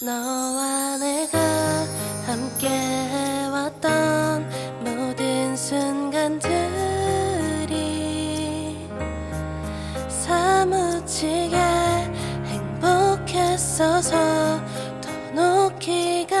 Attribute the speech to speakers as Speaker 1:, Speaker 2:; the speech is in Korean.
Speaker 1: 너와 내가 함께 해왔던 모든 순간들이 사무치게 행복했어서 더 놓기가